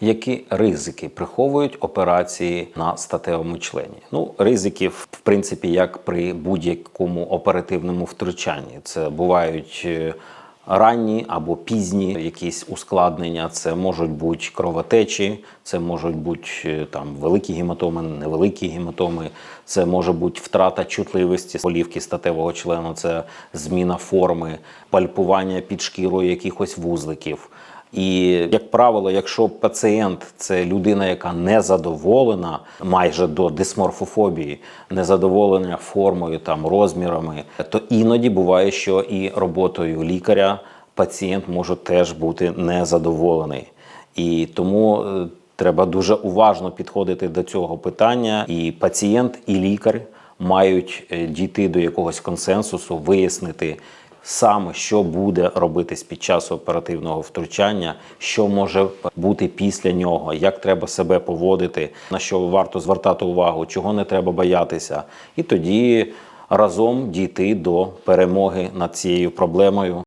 Які ризики приховують операції на статевому члені? Ну, ризиків, в принципі, як при будь-якому оперативному втручанні. Це бувають е, ранні або пізні якісь ускладнення. Це можуть бути кровотечі, це можуть бути е, там великі гематоми, невеликі гематоми, це може бути втрата чутливості полівки статевого члену, це зміна форми, пальпування під шкірою якихось вузликів. І, як правило, якщо пацієнт це людина, яка не задоволена майже до дисморфофобії, незадоволена формою, там розмірами, то іноді буває, що і роботою лікаря пацієнт може теж бути незадоволений. І тому е, треба дуже уважно підходити до цього питання. І пацієнт, і лікар мають е, дійти до якогось консенсусу, вияснити саме, що буде робитись під час оперативного втручання, що може бути після нього, як треба себе поводити, на що варто звертати увагу, чого не треба боятися, і тоді разом дійти до перемоги над цією проблемою.